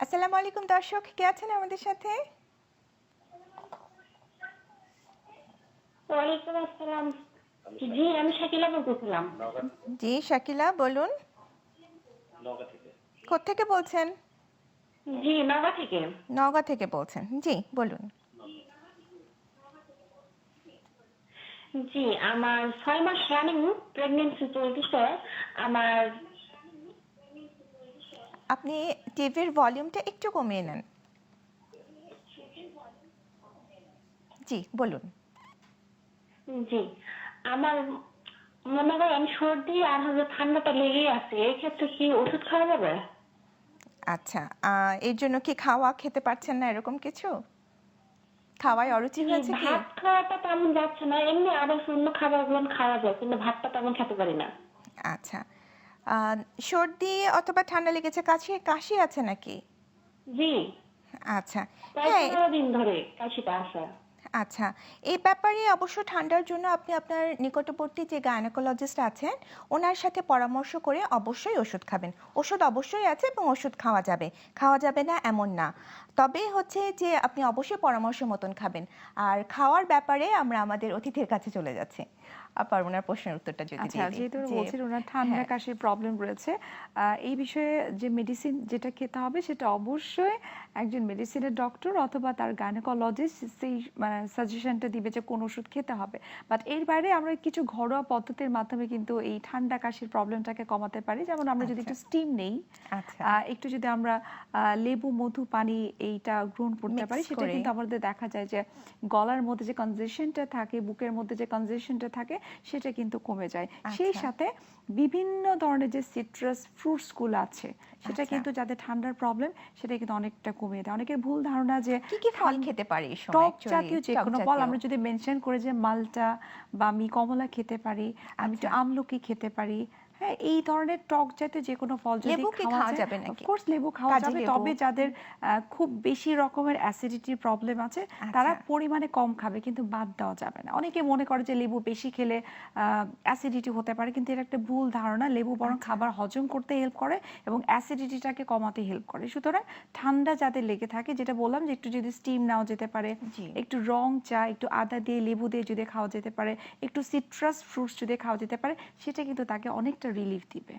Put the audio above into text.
আসসালামু আলাইকুম দর্শক কে আছেন আমাদের সাথে? ওয়ালাইকুম আসসালাম। জি আমি শাকিলা বলতেছিলাম। জি শাকিলা বলুন। কোত্থেকে বলছেন? জি নগা থেকে। নওগাঁ থেকে বলছেন। জি বলুন। জি আমার ছয় মাস রানিং প্রেগনেন্সি চলতেছে। আমার আপনি টিভির ভলিউমটা একটু কমিয়ে নেন। জি বলুন। জি আমার মনে করেন সর্দি আর হচ্ছে ঠান্ডাটা লেগেই আছে এই ক্ষেত্রে কি ওষুধ খাওয়া যাবে? আচ্ছা এর জন্য কি খাওয়া খেতে পারছেন না এরকম কিছু? খাওয়ায় অরুচি হয়েছে কি? ভাত খাওয়াটা তেমন যাচ্ছে না এমনি আরও অন্য খাবারগুলো খাওয়া যায় কিন্তু ভাতটা তেমন খেতে পারি না। আচ্ছা সর্দি অথবা ঠান্ডা লেগেছে কাশি কাশি আছে নাকি? জি। আচ্ছা। হ্যাঁ। দিন ধরে কাশিটা আছে আচ্ছা এই ব্যাপারে অবশ্য ঠান্ডার জন্য আপনি আপনার নিকটবর্তী যে গায়নোকোলজিস্ট আছেন ওনার সাথে পরামর্শ করে অবশ্যই ওষুধ খাবেন। ওষুধ অবশ্যই আছে এবং ওষুধ খাওয়া যাবে। খাওয়া যাবে না এমন না। তবে হচ্ছে যে আপনি অবশ্যই পরামর্শ মতন খাবেন। আর খাওয়ার ব্যাপারে আমরা আমাদের অতিথির কাছে চলে যাচ্ছি। আবার ওনার প্রশ্নের উত্তরটা যদি আচ্ছা যেহেতু বলছেন ওনার ঠান্ডা হ্যাঁ। কাশির প্রবলেম রয়েছে এই বিষয়ে যে মেডিসিন যেটা খেতে হবে সেটা অবশ্যই একজন মেডিসিনের ডক্টর অথবা তার গাইনোকোলজিস্ট সেই মানে সাজেশনটা দিবে যে কোন ওষুধ খেতে হবে। বাট এর বাইরে আমরা কিছু ঘরোয়া পদ্ধতির মাধ্যমে কিন্তু এই ঠান্ডা কাশির প্রবলেমটাকে কমাতে পারি। যেমন আমরা যদি আচ্ছা। একটু স্টিম নেই আচ্ছা। একটু যদি আমরা লেবু মধু পানি এইটা গ্রহণ করতে পারি সেটা কিন্তু আমাদের দেখা যায় যে গলার মধ্যে যে কনজেশনটা থাকে বুকের মধ্যে যে কনজেশনটা থাকে সেটা কিন্তু কমে যায়। সেই আচ্ছা। সাথে বিভিন্ন ধরনের যে সিট্রাস ফ্রুটসগুলো আছে সেটা আচ্ছা। কিন্তু যাদের ঠান্ডার প্রবলেম সেটা কিন্তু অনেকটা কমিয়ে দেয় অনেকের ভুল ধারণা যে কি কি ফল খেতে পারি টক জাতীয় যে কোনো ফল আমরা যদি মেনশন করে যে মালটা বা আমি কমলা খেতে পারি আমি একটু আচ্ছা। আমলকি খেতে পারি হ্যাঁ এই ধরনের টক জাতীয় যে কোনো ফল যদি খাওয়া যাবে নাকি? কোর্স লেবু খাওয়া যাবে তবে যাদের খুব বেশি রকমের অ্যাসিডিটির প্রবলেম আছে তারা আচ্ছা। পরিমাণে কম খাবে কিন্তু বাদ দেওয়া যাবে না অনেকে মনে করে যে লেবু বেশি খেলে অ্যাসিডিটি হতে পারে কিন্তু এটা একটা ভুল ধারণা লেবু বরং আচ্ছা। খাবার হজম করতে হেল্প করে এবং অ্যাসিডিটিটাকে কমাতে হেল্প করে সুতরাং ঠান্ডা যাদের লেগে থাকে যেটা বললাম যে একটু যদি স্টিম নাও যেতে পারে একটু রং চা একটু আদা দিয়ে লেবু দিয়ে যদি খাওয়া যেতে পারে একটু সিট্রাস ফ্রুটস যদি খাওয়া যেতে পারে সেটা কিন্তু তাকে অনেকটা একটা রিলিফ দিবে।